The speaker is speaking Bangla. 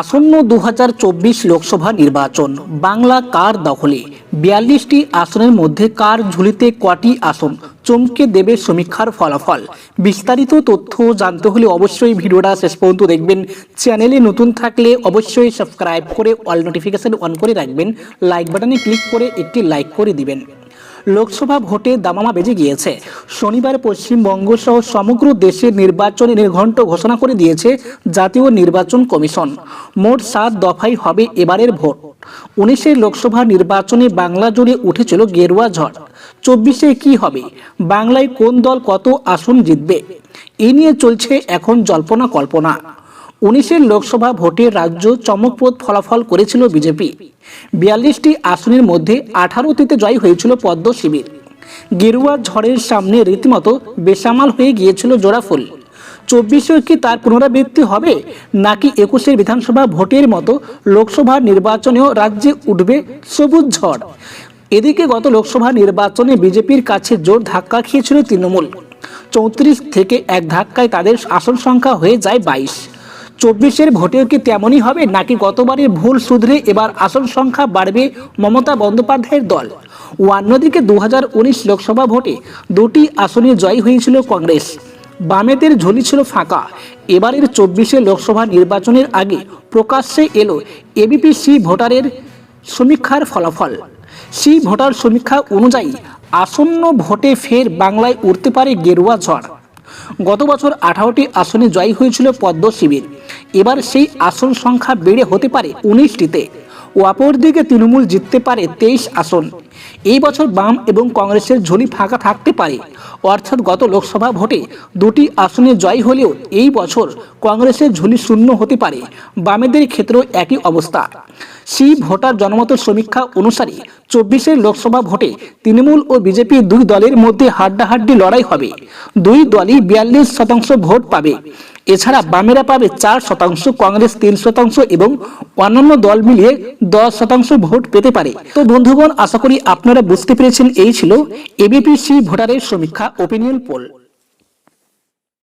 আসন্ন দু হাজার চব্বিশ লোকসভা নির্বাচন। বাংলা কার দখলে? বিয়াল্লিশটি আসনের মধ্যে কার ঝুলিতে কটি আসন চমকে দেবে সমীক্ষার ফলাফল? বিস্তারিত তথ্য জানতে হলে অবশ্যই ভিডিওটা শেষ পর্যন্ত দেখবেন। চ্যানেলে নতুন থাকলে অবশ্যই সাবস্ক্রাইব করে অল নোটিফিকেশন অন করে রাখবেন। লাইক বাটনে ক্লিক করে একটি লাইক করে দিবেন। লোকসভা ভোটে দামামা বেজে গিয়েছে। শনিবার পশ্চিমবঙ্গ সহ সমগ্র দেশে নির্বাচনে নির্ঘণ্ট ঘোষণা করে দিয়েছে জাতীয় নির্বাচন কমিশন। মোট সাত দফাই হবে এবারের ভোট। উনিশের লোকসভা নির্বাচনে বাংলা জুড়ে উঠেছিল গেরুয়া ঝড়। চব্বিশে কি হবে? বাংলায় কোন দল কত আসন জিতবে? এ নিয়ে চলছে এখন জল্পনা কল্পনা। উনিশের লোকসভা ভোটে রাজ্য চমকপ্রদ ফলাফল করেছিল বিজেপি। বিয়াল্লিশটি আসনের মধ্যে আঠারোটিতে জয় হয়েছিল পদ্ম শিবির। গেরুয়া ঝড়ের সামনে রীতিমতো বেসামাল হয়ে গিয়েছিল জোড়াফুল। চব্বিশেও কি তার পুনরাবৃত্তি হবে, নাকি একুশের বিধানসভা ভোটের মতো লোকসভা নির্বাচনেও রাজ্যে উঠবে সবুজ ঝড়? এদিকে গত লোকসভা নির্বাচনে বিজেপির কাছে জোর ধাক্কা খেয়েছিল তৃণমূল। চৌত্রিশ থেকে এক ধাক্কায় তাদের আসন সংখ্যা হয়ে যায় বাইশ। চব্বিশের ভোটেও কি তেমনই হবে, নাকি গতবারের ভুল শুধরে এবার আসন সংখ্যা বাড়বে মমতা বন্দ্যোপাধ্যায়ের দল? অন্যদিকে দু হাজার উনিশ লোকসভা ভোটে দুটি আসনে জয় হয়েছিল কংগ্রেস। বামেদের ঝুলি ছিল ফাঁকা। এবারের চব্বিশে লোকসভা নির্বাচনের আগে প্রকাশ্যে এলো এবিপি সি ভোটারের সমীক্ষার ফলাফল। সি ভোটার সমীক্ষা অনুযায়ী আসন্ন ভোটে ফের বাংলায় উঠতে পারে গেরুয়া ঝড়। গত বছর আঠারোটি আসনে জয়ী হয়েছিল পদ্ম শিবির। এবার সেই আসন সংখ্যা বেড়ে হতে পারে উনিশটিতে। অপরদিকে তৃণমূল জিততে পারে তেইশ আসন। এই বছর বাম এবং কংগ্রেসের ঝুলি ফাঁকা থাকতে পারে। অর্থাৎ গত লোকসভা ভোটে দুটি আসনে জয় হলেও এই বছর কংগ্রেসের ঝুলি শূন্য হতে পারে। বামেদের ক্ষেত্রেও একই অবস্থা। সি ভোটার জনমত সমীক্ষা অনুসারে চব্বিশের লোকসভা ভোটে তৃণমূল ও বিজেপি দুই দলের মধ্যে হাড্ডাহাড্ডি লড়াই হবে। দুই দলই বিয়াল্লিশ শতাংশ ভোট পাবে। এছাড়া বামেরা পাবে চার শতাংশ, কংগ্রেস তিন শতাংশ এবং অন্যান্য দল মিলিয়ে দশ শতাংশ ভোট পেতে পারে। তো বন্ধুগণ, আশা করি আপনারা বুঝতে পেরেছেন, এই ছিল এবিপিসি ভোটারের সমীক্ষা ওপিনিয়ন পোল